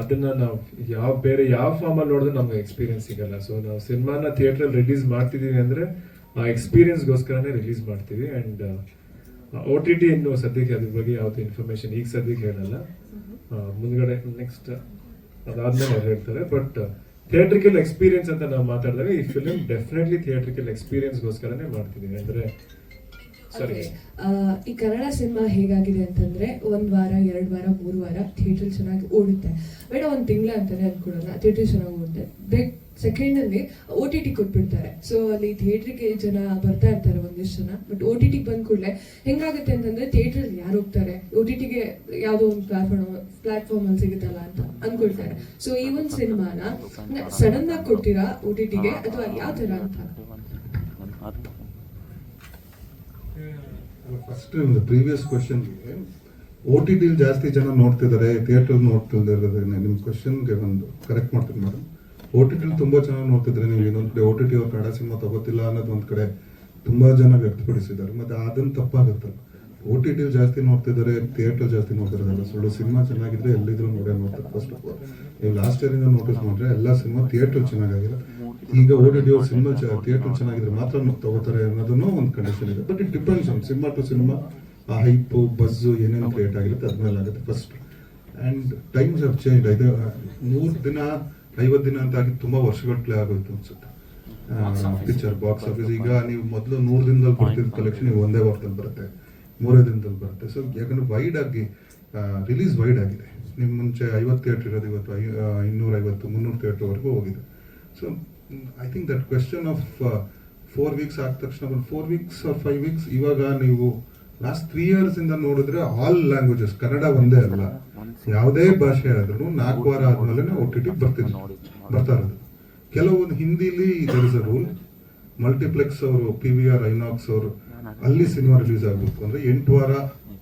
ಅದನ್ನ ನಾವು ಯಾವ, ಬೇರೆ ಯಾವ ಫಾರ್ಮ್ ಅಲ್ಲಿ ನೋಡಿದ್ರೆ ನಮ್ಗೆ ಎಕ್ಸ್ಪೀರಿಯನ್ಸ್ ಸಿಗಲ್ಲ. ಸೊ ನಾವು ಸಿನಿಮಾನ ಥಿಯೇಟ್ರಲ್ಲಿ ರಿಲೀಸ್ ಮಾಡ್ತಿದ್ದೀವಿ ಅಂದ್ರೆ ಆ ಎಕ್ಸ್ಪೀರಿಯನ್ಸ್ಗೋಸ್ಕರನೇ ರಿಲೀಸ್ ಮಾಡ್ತೀವಿ. ಅಂಡ್ ಒ ಟಿ ಟಿ ಇನ್ನು ಸದ್ಯಕ್ಕೆ ಅದ್ರ ಬಗ್ಗೆ ಯಾವ್ದು ಇನ್ಫಾರ್ಮೇಶನ್ ಈಗ ಸದ್ಯಕ್ಕೆ ಹೇಳಲ್ಲ. ಮುಂದ್ಗಡೆ ನೆಕ್ಸ್ಟ್ ಅದಾದ್ಮೇಲೆ ಹೇಳ್ತಾರೆ. ಬಟ್ ಥಿಯೇಟ್ರಿಕಲ್ ಎಕ್ಸ್ಪೀರಿಯನ್ಸ್ ಅಂತ ನಾವು ಮಾತಾಡಿದಾಗ ಈ ಫಿಲ್ಮ್ ಡೆಫಿನೆಟ್ಲಿ ಥಿಯೇಟ್ರಿಕಲ್ ಎಕ್ಸ್ಪೀರಿಯನ್ಸ್ಗೋಸ್ಕರನೇ ಮಾಡ್ತಿದ್ದೀವಿ ಅಂದ್ರೆ ಈ ಕನ್ನಡ ಸಿನಿಮಾ ಹೇಗಾಗಿದೆ ಅಂತಂದ್ರೆ ಒಂದ್ ವಾರ ಎರಡ್ ವಾರ ಮೂರು ವಾರ ಥಿಯೇಟರ್ ಚೆನ್ನಾಗಿ ಓಡುತ್ತೆ. ಬೇಡ ಒಂದ್ ತಿಂಗಳ ಅಂತಾನೆ ಅನ್ಕೊಳ್ಳೋಣ. ಥಿಯೇಟರ್ ಚೆನ್ನಾಗಿ ಓಡುತ್ತೆ. ಬೇಗ ಸೆಕೆಂಡ್ ಅಲ್ಲಿ ಓ ಟಿ ಟಿ ಕೊಟ್ಬಿಡ್ತಾರೆ. ಸೊ ಅಲ್ಲಿ ಥಿಯೇಟರ್ಗೆ ಜನ ಬರ್ತಾ ಇರ್ತಾರೆ ಒಂದಿಷ್ಟು ಜನ. ಬಟ್ ಓ ಟಿ ಟಿಗೆ ಬಂದ ಕೂಡಲೇ ಹೆಂಗಾಗುತ್ತೆ ಅಂತಂದ್ರೆ ಥಿಯೇಟರ್ ಯಾರು ಹೋಗ್ತಾರೆ? ಓ ಟಿ ಟಿಗೆ ಯಾವುದೋ ಒಂದು ಪ್ಲಾಟ್ಫಾರ್ಮ್ ಪ್ಲಾಟ್ಫಾರ್ಮ್ ಅಲ್ಲಿ ಸಿಗುತ್ತಲ್ಲ ಅಂತ ಅನ್ಕೊಳ್ತಾರೆ. ಸೊ ಈ ಒಂದು ಸಿನಿಮಾನ ಸಡನ್ ಆಗಿ ಕೊಡ್ತೀರಾ ಓ ಟಿ ಟಿಗೆ ಅಥವಾ ಯಾವ ತರ ಅಂತ? ಫಸ್ಟ್ ಒಂದು ಪ್ರೀವಿಯಸ್ ಕ್ವಶನ್ಗೆ ಓ ಟಿ ಟಿ ಜಾಸ್ತಿ ಜನ ನೋಡ್ತಿದ್ದಾರೆ ಥಿಯೇಟರ್ ನೋಡ್ತಿದ್ದಾರೆ ನಿಮ್ಮ ಕ್ವಶನ್ಗೆ ಒಂದು ಕರೆಕ್ಟ್ ಮಾಡ್ತೀನಿ ಮೇಡಮ್ ಓ ಟಿ ಟಿಲಿ ತುಂಬಾ ಜನ ನೋಡ್ತಿದ್ರೆ ನೀವು ಇನ್ನೊಂದು ಕಡೆ ಓ ಟಿ ಟಿ ಅವ್ರು ಕನ್ನಡ ಸಿನಿಮಾ ತಗೋತಿಲ್ಲ ಅನ್ನೋದು ಒಂದು ಕಡೆ ತುಂಬಾ ಜನ ವ್ಯಕ್ತಪಡಿಸಿದ್ದಾರೆ. ಮತ್ತೆ ಅದನ್ನ ತಪ್ಪಾಗುತ್ತೆ. ಓ ಟಿ ಟಿಲಿ ಜಾಸ್ತಿ ನೋಡ್ತಿದ್ದಾರೆ ಥಿಯೇಟರ್ ಜಾಸ್ತಿ ನೋಡ್ತಿರೋದಲ್ಲ ಸುಳ್ಳು ಸಿನಿಮಾ ಚೆನ್ನಾಗಿದ್ರೆ ಎಲ್ಲಿದ್ರು ನೋಡೇ ನೋಡ್ತಾರೆ ಫಸ್ಟ್ ಆಫ್ ಆಲ್ ನೀವು ಲಾಸ್ಟ್ ಇಯರ್ ಇಂದ ನೋಟಿಸ್ ಮಾಡಿದ್ರೆ ಎಲ್ಲ ಸಿನಿಮಾ ಥಿಯೇಟರ್ ಚೆನ್ನಾಗಿದೆ ಈಗ ಓ ಡಿ ಅವ್ರ ಸಿನಿಮಾ ಥಿಯೇಟರ್ ಚೆನ್ನಾಗಿದ್ರೆ ಮಾತ್ರ ತಗೋತಾರೆ ಅನ್ನೋದನ್ನು ಒಂದು ಕಂಡೀಷನ್ ಇದೆ. But it depends on cinema to cinema ಆ ಹೈಪು ಬಸ್ಸು ಏನೇನು ಕ್ರಿಯೇಟ್ ಆಗಿರುತ್ತೆ ಅದ್ಮೇಲೆ ಆಗುತ್ತೆ first and times of change ಐದು ಮೂರು ದಿನ ಐವತ್ತು ದಿನ ಅಂತ ಆಗಿ ತುಂಬ ವರ್ಷಗಟ್ಟಲೆ ಆಗೋಯ್ತು ಅನ್ಸುತ್ತೆ. ಪಿಕ್ಚರ್ ಬಾಕ್ಸ್ ಆಫೀಸ್ ಈಗ ನೀವು ಮೊದಲು ನೂರು ದಿನದಲ್ಲಿ ಕೊಡ್ತಿದ್ದ ಕಲೆಕ್ಷನ್ ನೀವು ಒಂದೇ ವಾರದಲ್ಲಿ ಬರುತ್ತೆ. ಮೂರೇ ದಿನದಲ್ಲಿ ಬರುತ್ತೆ. ಸೊ ಯಾಕಂದ್ರೆ ವೈಡ್ ಆಗಿ ರಿಲೀಸ್ ವೈಡ್ ಆಗಿದೆ. ನಿಮ್ಮ ಮುಂಚೆ ಐವತ್ತು ಥಿಯೇಟ್ರ್ ಇರೋದು ಇವತ್ತು ಐ ಇನ್ನೂರೈವತ್ತು ಮುನ್ನೂರು ಥಿಯೇಟ್ರ್ವರೆಗೂ ಹೋಗಿದೆ. So I think that question of four weeks ಆದ ತಕ್ಷಣ ಒಂದು four weeks or five weeks ಇವಾಗ ನೀವು ಲಾಸ್ಟ್ ತ್ರೀ ಇಯರ್ಸ್ ಇಂದ ನೋಡಿದ್ರೆ ಆಲ್ ಲ್ಯಾಂಗ್ವೇಜಸ್ ಕನ್ನಡ ಒಂದೇ ಅಲ್ಲ. ಯಾವುದೇ ಭಾಷೆ ಆದ್ರೂ ನಾಲ್ಕು ವಾರ ಆದ್ಮೇಲೆ ಒ ಟಿ ಟಿ ಬರ್ತಿದ್ರು ಬರ್ತಾ ಇರೋದು. ಕೆಲವೊಂದು ಹಿಂದಿಲಿ ದರ್ ಅ ರೂಲ್ ಮಲ್ಟಿಪ್ಲೆಕ್ಸ್ ಅವರು ಪಿ ವಿ ಆರ್ ಐನಾಕ್ಸ್ ಅವರು, ಅಲ್ಲಿ ಸಿನಿಮಾ ರಿಲೀಸ್ ಆಗಬೇಕು ಅಂದ್ರೆ ಎಂಟು ವಾರ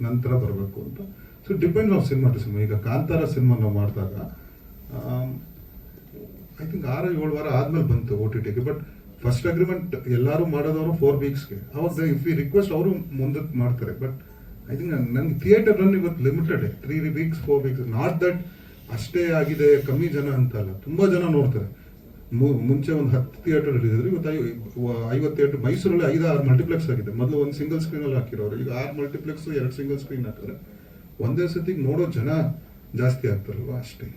ನಂತರ ಬರಬೇಕು ಅಂತ. So depend of cinema to cinema ಈಗ ಕಾಂತಾರ ಸಿನಿಮಾ ನಾವು ಮಾಡಿದಾಗ ಐ ಥಿಂಕ್ ಆರು ಏಳು ವಾರ ಆದ್ಮೇಲೆ ಬಂತು ಓ ಟಿ ಟಿಗೆ ಬಟ್ ಫಸ್ಟ್ ಅಗ್ರಿಮೆಂಟ್ ಎಲ್ಲರೂ ಮಾಡೋದವರು ಫೋರ್ ವೀಕ್ಸ್ಗೆ ಅವಾಗ ಇಫ್ ಯು ರಿಕ್ವೆಸ್ಟ್ ಅವರು ಮುಂದಕ್ಕೆ ಮಾಡ್ತಾರೆ ಬಟ್ ಐ ಥಿಂಕ್ ನಂಗೆ ಥಿಯೇಟರ್ ರನ್ ಇವತ್ತು limited three weeks four weeks not that ಅಷ್ಟೇ ಆಗಿದೆ, ಕಮ್ಮಿ ಜನ ಅಂತ ಅಲ್ಲ. ತುಂಬಾ ಜನ ನೋಡ್ತಾರೆ. ಮುಂಚೆ ಒಂದು ಹತ್ತು ಥಿಯೇಟರ್ ಹಿಡಿದಿದ್ರು, ಇವತ್ತು ಐವತ್ತು ಥಿಯೇಟರ್ ಮೈಸೂರಲ್ಲಿ ಐದು, ಆರು ಮಲ್ಟಿಪ್ಲೆಕ್ಸ್ ಆಗಿದೆ. ಮೊದಲು ಒಂದು ಸಿಂಗಲ್ ಸ್ಕ್ರೀನ್ ಅಲ್ಲಿ ಹಾಕಿರೋರು, ಈಗ ಆರು ಮಲ್ಟಿಪ್ಲೆಕ್ಸ್ ಎರಡು ಸಿಂಗಲ್ ಸ್ಕ್ರೀನ್ ಹಾಕಿದ್ರೆ ಒಂದೇ ಸತಿ ನೋಡೋ ಜನ ಜಾಸ್ತಿ ಆಗ್ತಾರಲ್ವಾ? ಅಷ್ಟೇ.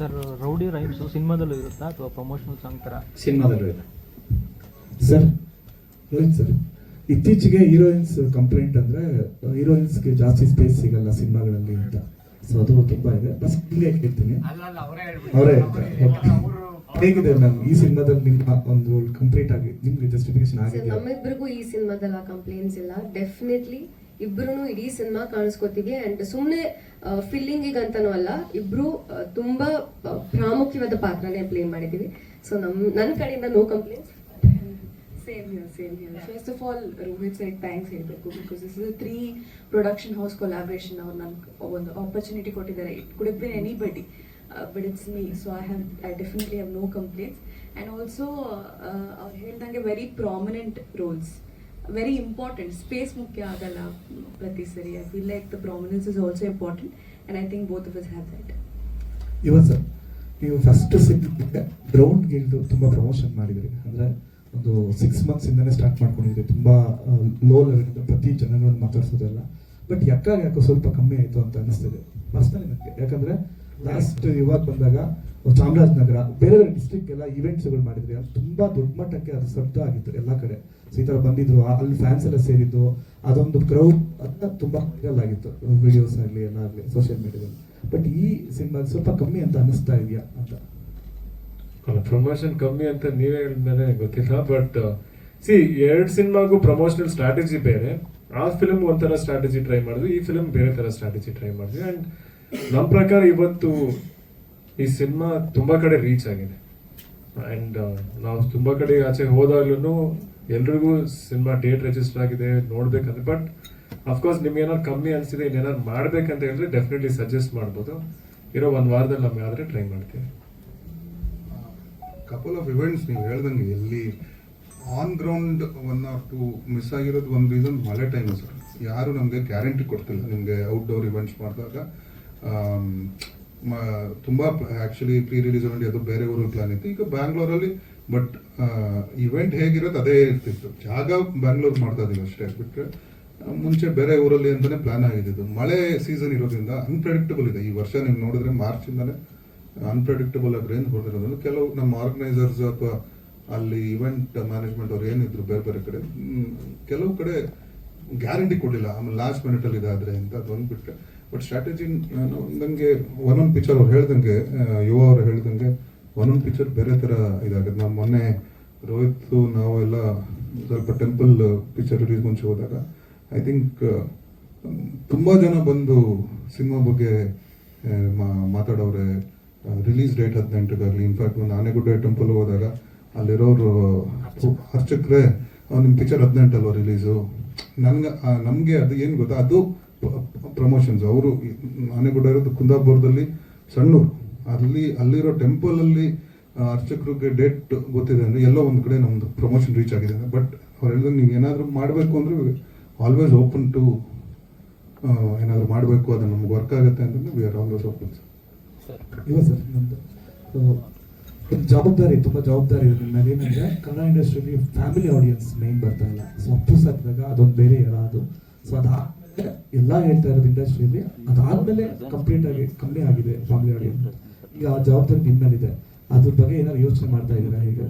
ಸರ್ ರೌಡಿ ರೈಮ್ಸ್ ಸಿನಿಮಾದಲ್ಲೂ ಇರುತ್ತಾ ಅಥವಾ ಪ್ರಮೋಷನಲ್ ಸಾಂಗ್ ತರ? ಸಿನಿಮಾದಲ್ಲೂ ಇದೆ ಸರ್ ರೋಹಿತ್ ಸರ್. ಇತ್ತೀಚೆಗೆ ಹೀರೋಯಿನ್ಸ್ ಕಂಪ್ಲೇಂಟ್ ಅಂದ್ರೆ ಹೀರೋಯಿನ್ಸ್ಗೆ ಜಾಸ್ತಿ ಸ್ಪೇಸ್ ಸಿಗಲ್ಲ ಸಿನಿಮಾಗಳಲ್ಲಿ ಅಂತ. ಸೊ ಅದು ತುಂಬಾ ಇದೆ. ಬಸ್ ಹಿಂಗೆ ಕೇಳ್ತೀನಿ. ಅವರೇ ಅವರೇ ಹೇಗಿದೆ ಮ್ಯಾಮ್? ಈ ಸಿನಿಮಾದಲ್ಲಿ ನಿಮ್ಮ ಒಂದು ಕಂಪ್ಲೀಟ್ ಆಗಿ ನಿಮ್ಗೆ ಜಸ್ಟಿಫಿಕೇಶನ್ ಆಗಿದೆ? ನಮ್ಮಿಬ್ಬರಿಗೂ ಈ ಸಿನಿಮಾದಲ್ಲಿ ಆ ಕಂಪ್ಲೇಂಟ್ಸ್ ಇಲ್ಲ. ಡೆಫಿನೆಟ್ಲಿ ಇಬ್ರು ಇಡೀ ಸಿನಿಮಾ ಕಾಣಿಸ್ಕೊತೀವಿ ಅಂಡ್ ಸುಮ್ಮನೆ ಫಿಲ್ಲಿಂಗಿಗೆ ಅಂತಾನೂ ಅಲ್ಲ, ಇಬ್ರು ತುಂಬಾ ಪ್ರಾಮುಖ್ಯವಾದ ಪಾತ್ರನೇ ಪ್ಲೇ ಮಾಡಿದೀವಿ. ಸೊ ನಮ್ ನನ್ನ ಕಡೆಯಿಂದ no complaints same here same here first of all Rohit sir thanks ಹೇಳಬೇಕು because this is three production house collaboration ಅವ್ರು ನನ್ಗೆ ಒಂದು ಆಪರ್ಚುನಿಟಿ ಕೊಟ್ಟಿದ್ದಾರೆ. It could been anybody but it's me so I have I definitely have no complaints and also ಅವ್ರು ಹೇಳ್ದಂಗೆ very prominent roles very important space ಮುಖ್ಯ ಆಗಲ್ಲ ಪ್ರತಿ ಸರಿ. I feel like the prominence is also important and I think both of is have that ಇವತ್ತು sir ನೀವು first ಸಿಕ್ಕಿದ್ದೆ ground ಗಿಲ್ದು ತುಂಬ ಪ್ರಮೋಷನ್ ಮಾಡಿದ್ರಿ. ಅಂದರೆ ಒಂದು ಸಿಕ್ಸ್ ಮಂತ್ಸ್ ಇಂದನೇ ಸ್ಟಾರ್ಟ್ ಮಾಡ್ಕೊಂಡಿದ್ರಿ. ತುಂಬ ಲೋ ಲೆವೆಲ್ ಪ್ರತಿ ಜನಗಳನ್ನು ಮಾತಾಡ್ಸೋದೆಲ್ಲ. ಬಟ್ ಯಾಕಾಗ ಯಾಕೋ ಸ್ವಲ್ಪ ಕಮ್ಮಿ ಆಯಿತು ಅಂತ ಅನ್ನಿಸ್ತಿದೆ ಪರ್ಸ್ನಲಿ ನನಗೆ ಯಾಕಂದರೆ ಲಾಸ್ಟ್ ಇವಾಗ ಬಂದಾಗ ಚಾಮರಾಜನಗರ, ಬೇರೆ ಬೇರೆ ಡಿಸ್ಟಿಕ್ ಎಲ್ಲ ಇವೆಂಟ್ಸ್ಗಳು ಮಾಡಿದ್ರಿ. ಅದು ತುಂಬ ದೊಡ್ಡ ಮಟ್ಟಕ್ಕೆ ಅದು ಶಬ್ದ ಆಗಿತ್ತು ಎಲ್ಲ ಕಡೆ. ಈ ತರ ಬಂದಿದ್ರು. ಅಲ್ಲಿ ಫ್ಯಾನ್ಸ್ ಎಲ್ಲ ಸೇರಿದ್ದು. ಅದೊಂದು ಕ್ರೌಡ್ ಅದನ್ನ ತುಂಬಾ ವೈರಲ್ ಆಗಿತ್ತು. ವಿಡಿಯೋಸ್ ಆಗಲಿ, ಎಲ್ಲ ಆಗಲಿ ಸೋಷಿಯಲ್ ಮೀಡಿಯಾದಲ್ಲಿ ಬಟ್ ಈ ಸಿನಿಮಾ ಸ್ವಲ್ಪ ಕಮ್ಮಿ ಅಂತ ಅನಿಸ್ತಾ ಇದೆಯಾ ಅಂತ? ಪ್ರಮೋಷನ್ ಕಮ್ಮಿ ಅಂತ ನೀವೇ ಹೇಳಿದ್ಮೇಲೆ ಗೊತ್ತಿಲ್ಲ. ಬಟ್ ಸಿ ಎರಡು ಸಿನಿಮಾಗೂ ಪ್ರಮೋಷನಲ್ ಸ್ಟ್ರಾಟಜಿ ಬೇರೆ. ಆ ಫಿಲ್ಮ್ ಒಂಥರ ಸ್ಟ್ರಾಟಜಿ ಟ್ರೈ ಮಾಡಿದ್ವಿ, ಈ ಫಿಲ್ಮ್ ಬೇರೆ ತರ ಸ್ಟ್ರಾಟಜಿ ಟ್ರೈ ಮಾಡಿದ್ವಿ. ಅಂಡ್ ನಮ್ಮ ಪ್ರಕಾರ ಇವತ್ತು ಈ ಸಿನಿಮಾ ತುಂಬಾ ಕಡೆ ರೀಚ್ ಆಗಿದೆ. ಅಂಡ್ ನಾವು ತುಂಬಾ ಕಡೆ ಆಚೆ ಹೋದಾಗ್ಲೂ ಎಲ್ರಿಗೂ ಸಿನಿಮಾ ಡೇಟ್ ರಿಜಿಸ್ಟರ್ ಆಗಿದೆ, ನೋಡ್ಬೇಕಂದ್ರೆ. ಬಟ್ ಅಫ್ಕೋರ್ಸ್ ನಿಮ್ಗೆ ಏನಾದ್ರು ಕಮ್ಮಿ ಅನಿಸಿದೆ ಇನ್ನೇನಾದ್ರು ಮಾಡ್ಬೇಕಂತ ಹೇಳಿದ್ರೆ ಡೆಫಿನೆಟ್ಲಿ ಸಜೆಸ್ಟ್ ಮಾಡ್ಬೋದು. ಇರೋ ಒಂದು ವಾರದಲ್ಲಿ ನಮ್ಗೆ ಆದ್ರೆ ಟ್ರೈ ಮಾಡ್ತೀವಿ. ಕಪಲ್ ಆಫ್ ಇವೆಂಟ್ಸ್ ನೀವು ಹೇಳ್ದಂಗೆ ಎಲ್ಲಿ on ground one or two miss ಆಗಿರೋದು ಒಂದು ರೀಸನ್ ಮಳೆ ಟೈಮ್ ಸರ್. ಯಾರು ನಮಗೆ ಗ್ಯಾರಂಟಿ ಕೊಡ್ತಿಲ್ಲ. ನಿಮಗೆ ಔಟ್ಡೋರ್ ಇವೆಂಟ್ಸ್ ಮಾಡಿದಾಗ ತುಂಬಾ ಆಕ್ಚುಲಿ ಪ್ರೀ ರಿಲೀಸ್ ಇವೆಂಟ್ ಅದು ಬೇರೆ ಊರಲ್ಲಿ ಪ್ಲಾನ್ ಇತ್ತು. ಈಗ ಬ್ಯಾಂಗ್ಳೂರಲ್ಲಿ ಬಟ್ ಇವೆಂಟ್ ಹೇಗಿರೋದು ಅದೇ ಇರ್ತಿತ್ತು ಜಾಗ ಬ್ಯಾಂಗ್ಳೂರ್ ಮಾಡ್ತಾ ಇದೀವಿ ಅಷ್ಟೇ. ಬಿಟ್ಟರೆ ಮುಂಚೆ ಬೇರೆ ಊರಲ್ಲಿ ಅಂತಲೇ ಪ್ಲಾನ್ ಆಗಿದ್ದು ಮಳೆ ಸೀಸನ್ ಇರೋದ್ರಿಂದ ಅನ್ಪ್ರೆಡಿಕ್ಟಬಲ್ ಇದೆ. ಈ ವರ್ಷ ನೀವು ನೋಡಿದ್ರೆ ಮಾರ್ಚ್ ಇಂದಾನೆ ಅನ್ಪ್ರೆಡಿಕ್ಟಬಲ್ ಆಗಿ ರೇಂಜ್ ಹೊಡೆದಿರೋದ್ರಿಂದ ಕೆಲವು ನಮ್ಮ ಆರ್ಗನೈಸರ್ಸ್ ಅಥವಾ ಅಲ್ಲಿ ಇವೆಂಟ್ ಮ್ಯಾನೇಜ್ಮೆಂಟ್ ಅವ್ರು ಏನಿದ್ರು ಬೇರೆ ಬೇರೆ ಕಡೆ ಕೆಲವು ಕಡೆ ಗ್ಯಾರಂಟಿ ಕೊಡಲಿಲ್ಲ. ಆಮೇಲೆ ಲಾಸ್ಟ್ ಮಿನಿಟ್ ಅಲ್ಲಿ ಇದಾದ್ರೆ ಅಂತ ಅದು ಬಿಟ್ಟರೆ ಬಟ್ ಸ್ಟ್ರಾಟಜಿ ನಂಗೆ ಒಂದೊಂದು ಪಿಕ್ಚರ್ ಅವ್ರು ಹೇಳ್ದಂಗೆ ಯುವ ಅವ್ರು ಹೇಳ್ದಂಗೆ ಒಂದೊಂದು ಪಿಕ್ಚರ್ ಬೇರೆ ತರ ಇದಾಗುತ್ತೆ. ನಾವು ಮೊನ್ನೆ ರೋಹಿತ್ ನಾವೆಲ್ಲ ಸ್ವಲ್ಪ ಟೆಂಪಲ್ ಪಿಕ್ಚರ್ ರಿಲೀಸ್ ಮುಂಚೆ ಹೋದಾಗ ಐ ಥಿಂಕ್ ತುಂಬಾ ಜನ ಬಂದು ಸಿನಿಮಾ ಬಗ್ಗೆ ಮಾತಾಡೋರೆ ರಿಲೀಸ್ ಡೇಟ್ ಹದಿನೆಂಟಕ್ಕಾಗಲಿ ಇನ್ಫ್ಯಾಕ್ಟ್ ಒಂದು ಆನೆಗುಡ್ಡೆ ಟೆಂಪಲ್ ಹೋದಾಗ ಅಲ್ಲಿರೋರು ಅರ್ಚಕ್ರೆ ನಿಮ್ಮ ಪಿಕ್ಚರ್ ಹದಿನೆಂಟಲ್ವ ರಿಲೀಸು ನನ್ಗೆ ನಮ್ಗೆ ಅದು ಏನು ಗೊತ್ತಾ? ಅದು ಪ್ರಮೋಷನ್ಸ್. ಅವರು ಆನೆಗುಡ್ಡ ಇರೋದು ಕುಂದಾಪುರದಲ್ಲಿ ಸಣ್ಣೂರು. ಅಲ್ಲಿ ಅಲ್ಲಿರೋ ಟೆಂಪಲ್ ಅಲ್ಲಿ ಆ, ಅರ್ಚಕರಿಗೆ ಡೇಟ್ ಗೊತ್ತಿದೆ ಅಂದರೆ ಎಲ್ಲೋ ಒಂದು ಕಡೆ ನಮ್ದು ಪ್ರಮೋಷನ್ ರೀಚ್ ಆಗಿದೆ ಬಟ್ ಅವ್ರು ಹೇಳಿದ್ರೆ ನೀವು ಏನಾದರೂ ಮಾಡಬೇಕು ಅಂದ್ರೆ ಆಲ್ವೇಸ್ ಓಪನ್ ಟು ಏನಾದರೂ ಮಾಡಬೇಕು ಅದು ನಮ್ಗೆ ವರ್ಕ್ ಆಗುತ್ತೆ ಅಂತಂದ್ರೆ we are always open sir ನಮ್ದು ಸೊ ಒಂದು ಜವಾಬ್ದಾರಿ ತುಂಬ ಜವಾಬ್ದಾರಿ ಇದೆ. ಏನಂದರೆ ಕನ್ನಡ ಇಂಡಸ್ಟ್ರಿಯಲ್ಲಿ ಫ್ಯಾಮಿಲಿ ಆಡಿಯನ್ಸ್ ಮೇನ್ ಬರ್ತಾ ಇಲ್ಲ. ಸೊ ಅಪ್ಪು ಅದೊಂದು ಬೇರೆ ಎರ ಅದು ಎಲ್ಲ ಹೇಳ್ತಾ ಇರೋದು ಇಂಡಸ್ಟ್ರಿಯಲ್ಲಿ ಅದಾದ್ಮೇಲೆ ಕಂಪ್ಲೀಟ್ ಆಗಿ, ಕಮ್ಮಿ ಆಗಿದೆ ಫ್ಯಾಮಿಲಿ ಆಡಿಯನ್ಸ್ ಈಗ ಆ ಜವಾಬ್ದಾರಿ ನಿಮ್ಮ ಮೇಲಿದೆ. ಅದ್ರ ಬಗ್ಗೆ ಏನಾದ್ರು ಯೋಚನೆ ಮಾಡ್ತಾ ಇದ್ದೀರಾ ಈಗ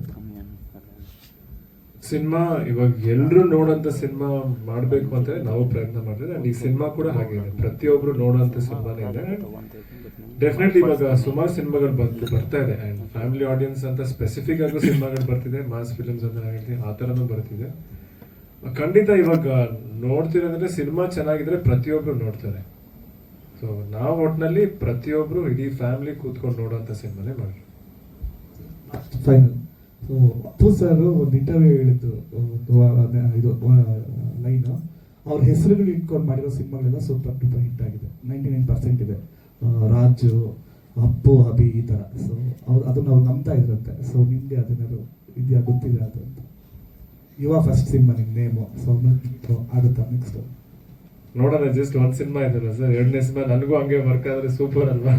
ಸಿನಿಮಾ, ಇವಾಗ ಎಲ್ರು ನೋಡಂತ ಸಿನಿಮಾ ಮಾಡ್ಬೇಕು ಅಂತ ನಾವು ಪ್ರಯತ್ನ ಮಾಡಿದ್ರೆ ಅಂಡ್ ಈ ಸಿನಿಮಾ ಕೂಡ ಹಾಗೆ ಇದೆ. ಪ್ರತಿಯೊಬ್ರು ನೋಡೋಂತ ಸಿನಿಮಾನೇ ಇದೆ. ಡೆಫಿನೆಟ್ಲಿ ಇವಾಗ ಸುಮಾರು ಸಿನಿಮಾಗಳು ಬಂದು ಬರ್ತಾ ಇದೆ. ಅಂಡ್ ಫ್ಯಾಮಿಲಿ ಆಡಿಯನ್ಸ್ ಅಂತ ಸ್ಪೆಸಿಫಿಕ್ ಆಗಿ ಸಿನಿಮಾಗಳು ಬರ್ತಿದೆ. ಮಾಸ್ ಫಿಲ್ಮ್ಸ್ ಅಂತ ಹೇಳ್ತೀನಿ, ಆ ಥರನೂ ಬರ್ತಿದೆ. ಖಂಡಿತ ಇವಾಗ ನೋಡ್ತಿರೋದ್ರೆ ಸಿನಿಮಾ ಚೆನ್ನಾಗಿದ್ರೆ ಪ್ರತಿಯೊಬ್ರು ನೋಡ್ತಾರೆ. ಸೊ ನಾವು ಒಟ್ಟಿನಲ್ಲಿ ಪ್ರತಿಯೊಬ್ರು ಇಡೀ ಫ್ಯಾಮಿಲಿ ಕೂತ್ಕೊಂಡು ನೋಡೋಂಥ ಸಿನಿಮಾನೇ ಮಾಡಿ ಫೈನಲ್ ಸೊ ಅಪ್ಪು ಸರ್ ಒಂದು ಇಂಟರ್ವ್ಯೂ ಹೇಳಿದ್ದು ಇದು ಲೈನ್ ಅವ್ರ ಹೆಸರುಗಳು ಇಟ್ಕೊಂಡು ಮಾಡಿರೋ ಸಿನಿಮಾಗಳೆಲ್ಲ ಸೂಪರ್ ಟೂಪರ್ ಹಿಟ್ ಆಗಿದೆ. ನೈಂಟಿ ನೈನ್ ಪರ್ಸೆಂಟ್ ಇದೆ ರಾಜು, ಅಪ್ಪು, ಅಭಿ ಈ ಥರ ಸೊ ಅವ್ರು, ಅದನ್ನ ಅವ್ರು ನಂಬ್ತಾ ಇದ್ರಂತೆ. ಸೊ ನಿಮಗೆ ಅದನ್ನೆಲ್ಲ ಇದೆಯಾ ಗೊತ್ತಿದೆ ಅದು ಅಂತ? ಯುವ ಫಸ್ಟ್ ಸಿನಿಮಾ ನಿಮ್ಮ ನೇಮು ಸೊ ಆಗುತ್ತಾ ನೆಕ್ಸ್ಟ್ ನೋಡೋಣ ಜಸ್ಟ್ ಒಂದು ಸಿನಿಮಾ ಇದೆ ಸರ್ ಎರಡನೇ ಸಿನಿಮಾ ನನಗೂ ಹಂಗೆ ವರ್ಕ್ ಆದರೆ ಸೂಪರ್ ಅಲ್ವಾ?